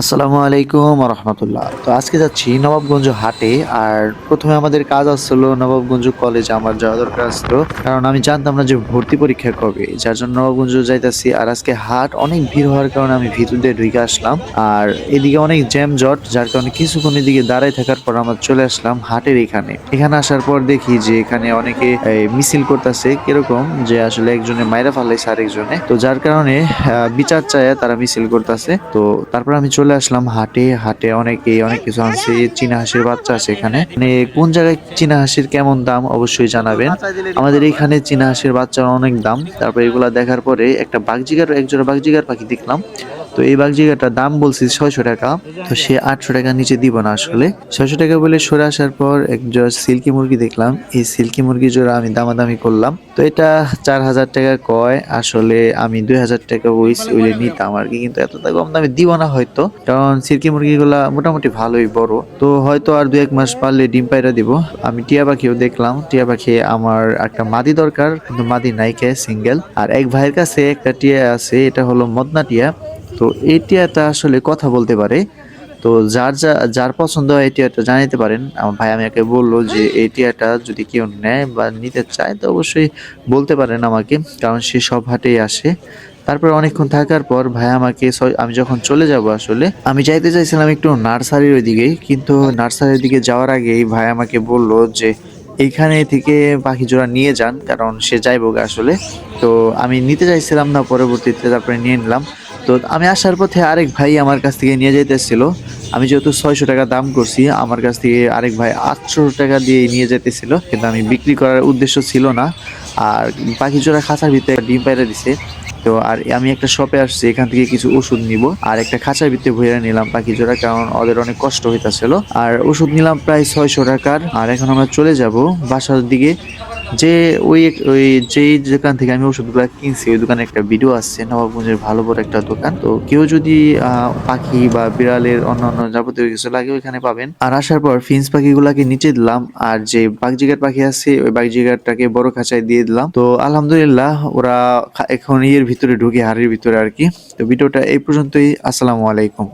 আসসালামু আলাইকুম রহমতুল্লাহ তো আজকে যাচ্ছি নবাবগঞ্জ হাটে, আর প্রথমে আমাদের কাজ আসছিল নবাবগঞ্জ কলেজে আমার যাওয়া দরকার আসলো কারণ আমি জানতাম না যে ভর্তি পরীক্ষা কবে, যার জন্য নবাবগঞ্জ যাইতাছি। আর আজকে হাট অনেক ভিড় হওয়ার কারণে আমি ভিতর দিয়ে ঢুকে আসলাম। আর এদিকে অনেক জ্যাম জট যার কারণে কিছুক্ষণ এদিকে দাঁড়ায় থাকার পর আমরা চলে আসলাম হাটের এখানে। এখানে আসার পর দেখি যে এখানে অনেকে মিছিল করতেছে। কীরকম যে আসলে একজনে মাইরা ফালাইছে আরেকজনে। তো যার কারণে বিচার চায় তারা মিছিল করতেছে। তো তারপর আমি চলে আসলাম হাটে। হাটে অনেকে অনেক কিছু আনছে। চীনা হাঁসের বাচ্চা আছে এখানে। মানে কোন জায়গায় চীনা হাঁসের কেমন দাম অবশ্যই জানাবেন। আমাদের এখানে চীনা হাঁসের বাচ্চার অনেক দাম। তারপর এগুলা দেখার পরে একটা বাগজিগার, একজোড়া বাগজিগার পাখি দেখলাম। তো এই বাগজিগাটার দাম বলছি ছয়শো টাকা। তো সে আটশো টাকা নিচে দিব না আসলে। ছয়শো টাকা বলে সরে আসার পর এক জোড়া সিল্কি মুরগি দেখলাম। এই সিল্কি মুরগি জোড়া আমি দামাদামি করলাম। তো এটা চার হাজার টাকা কয়। আসলে আমি দুই হাজার টাকা ওই ওইলে নিতাম আর কি কিন্তু এতটা কম দামে দিব না হয়তো। কারণ সিল্কি মুরগিগুলা মোটামুটি ভালোই বড়। তো হয়তো আর দু এক মাস পারলে ডিম পাইরা দিব। আমি টিয়া পাখিও দেখলাম। টিয়া পাখি আমার একটা মাদি দরকার কিন্তু মাদি নাইকে সিঙ্গেল। আর এক ভাইয়ের কাছে একটা টিয়া আছে এটা হলো মদনা টিয়া। তো এই টিয়াটা আসলে কথা বলতে পারে। তো যার যা, যার পছন্দ হয় এই টিয়াটা জানাতে পারেন। আমার ভাই আমাকে বলল যে এই যদি কেউ নেয় বা নিতে চায়, তো অবশ্যই বলতে পারেন আমাকে, কারণ সে সব হাটেই আসে। তারপর অনেকক্ষণ থাকার পর ভাই আমাকে আমি যখন চলে যাব আসলে, আমি যাইতে চাইছিলাম একটু নার্সারির ওইদিকে কিন্তু নার্সারির দিকে যাওয়ার আগেই ভাই আমাকে বলল যে এইখানে থেকে পাখি জোড়া নিয়ে যান, কারণ সে যাইবো আসলে। তো আমি নিতে চাইছিলাম না, পরবর্তীতে তারপরে নিয়ে নিলাম। তো আমি আসার পথে আরেক ভাই আমার কাছ থেকে নিয়ে যাইতেছিল। আমি যেহেতু ছয়শো টাকা দাম করছি, আমার কাছ থেকে আরেক ভাই আটশো টাকা দিয়ে নিয়ে যেতেছিল কিন্তু আমি বিক্রি করার উদ্দেশ্য ছিল না। আর পাখি জোড়া খাঁচার ভিতরে ডিম পাইরে দিছে। তো আর আমি একটা শপে আসছি, এখান থেকে কিছু ওষুধ নিব। আর একটা খাঁচার ভিতরে ভরে নিলাম পাখি জোড়া, কারণ ওদের অনেক কষ্ট হইতাছিল। আর ওষুধ নিলাম প্রায় ছয়শো টাকার। আর এখন আমরা চলে যাব বাসার দিকে। যে ওই ওই যেই দোকান থেকে আমি ওষুধগুলো কিনছি, ওই দোকানে একটা ভিডিও আসছে, নবাবগঞ্জের ভালো বড় একটা দোকান। তো কেউ যদি পাখি বা বিড়ালের অন্যান্য যাবতীয় কিছু লাগে ওইখানে পাবেন। আর আসার পর ফিন্স পাখিগুলাকে নিচে দিলাম, আর যে বাগজিগার পাখি আছে, ওই বাগজিগারটাকে বড় খাঁচায় দিয়ে দিলাম। তো আলহামদুলিল্লাহ, ওরা এখন ইয়ের ভিতরে ঢুকে, হাড়ির ভিতরে আর কি। তো ভিডিওটা এই পর্যন্তই, আসসালামু আলাইকুম।